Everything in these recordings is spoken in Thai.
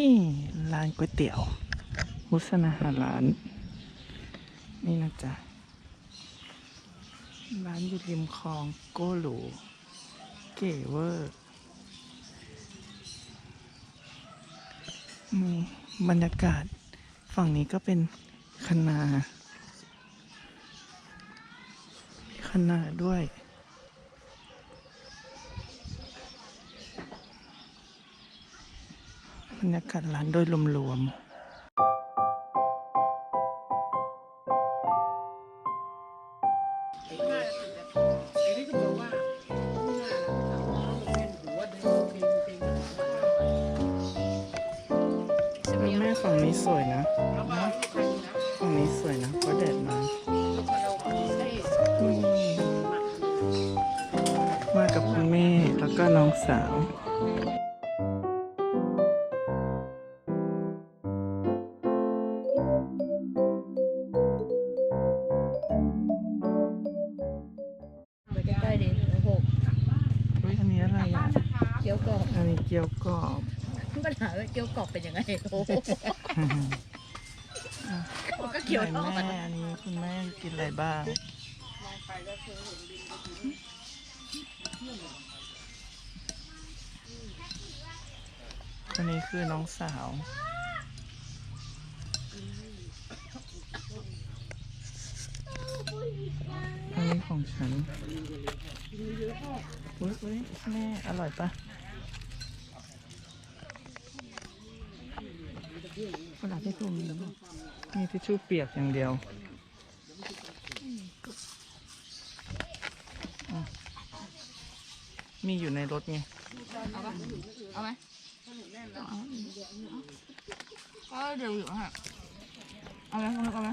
นี่ร้านก๋วยเตี๋ยวมุสนาหาร้าน นี่นะจ๊ะ ร้านอยู่ริมคลองโกหลู เก๋เวอร์นี่บรรยากาศฝั่งนี้ก็เป็นคนาคนาด้วย บรรยากาศร้านโดยรวมๆแม่ฝั่งนี้สวยนะ ฝั่งนี้สวยนะเพราะแดดมามากับคุณแม่แล้วก็น้องสาว ใกล้ๆดิโอ้โหอุ้ยอันนี้อะไรอะ เกี๊ยวกรอบอันนี้เกี๊ยวกรอบ ปัญหาว่าเกี๊ยวกรอบเป็นยังไงโอ้โหมันก็เกี๊ยวทอดไหนแม่อันนี้คุณแม่กินอะไรบ้างอันนี้คือน้องสาว อันนี้ ของฉันอุ้ยอุ้ยแม่อร่อยปะขนาดที่ตัวมีแล้วบอกมีทิชชู่เปียกอย่างเดียวอะมีอยู่ในรถไง เอาปะเอาไหมเอาก็เดี๋ยวอยู่ฮะเอาไหมเอาไหมเอาไหม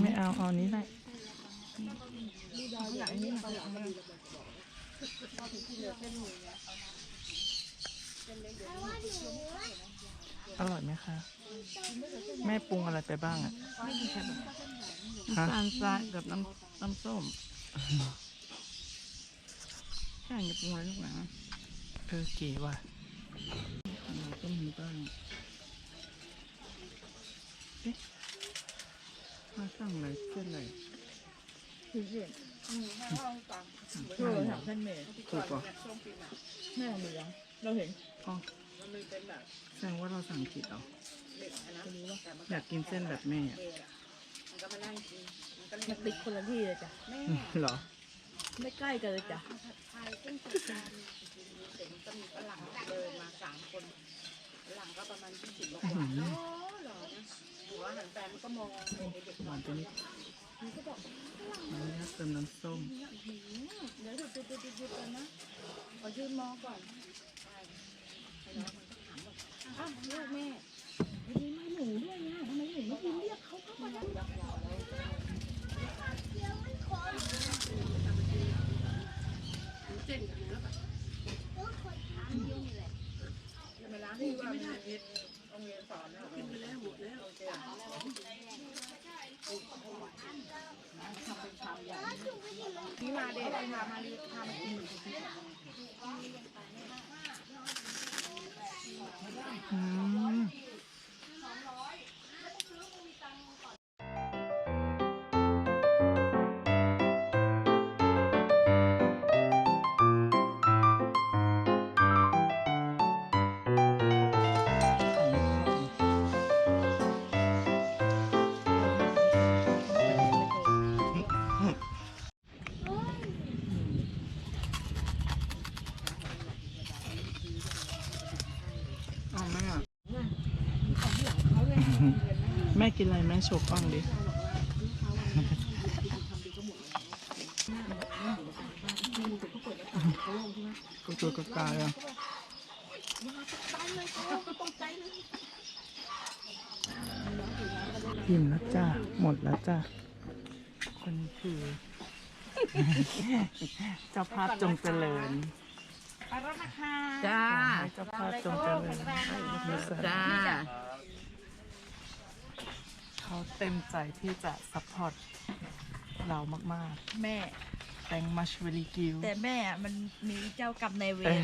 ไม่เอา เอาอันนี้ได้ อยากอันนี้มาอยากมาอร่อยไหมคะ แม่ปรุงอะไรไปบ้างอะไม่กินแค่แบบฮะน้ำตาลทรายกับน้ำน้ำส้มใช่จะปรุงอะไรลูกหนาเออเก๋ว่ะเราก็มีบ้างเอ๊ะมาสั่งอะไรเส้นอะไร คือเส้นโทรถามท่านเมย์ถูกป่ะแม่เหลืองเราเห็นอ๋อแสดงว่าเราสั่งผิดเหรออยากกินเส้นแบบแม่อะมันติดคนละที่เลยจ้ะเหรอ ไม่ใกล้กันเลยจ้ะอื้อหือหวานไปนิ อันนี้เติมน้ำส้ม เดี๋ยวหยุดหยุดหยุดหยุดหยุดก่อนนะขอยืนมองก่อนอ้าวลูกแม่วันนี้มาหนูด้วยนะทำไมหนูไม่ยืนเรียกเขาเข้ามาอืม เอา แม่กินอะไรแม่โชว์กล้องดิก็ตัวกระกายอะอิ่มแล้วจ้า หมดแล้วจ้า คนนี้คือ เจ้าภาพจงเจริญจ้าขอให้เจ้าภาพจงเจริญจ้า เขาเต็มใจที่จะซัพพอร์ตเรามากแม่ๆ thank much very you แต่แม่อะมันมีเจ้ากรรมนายเวร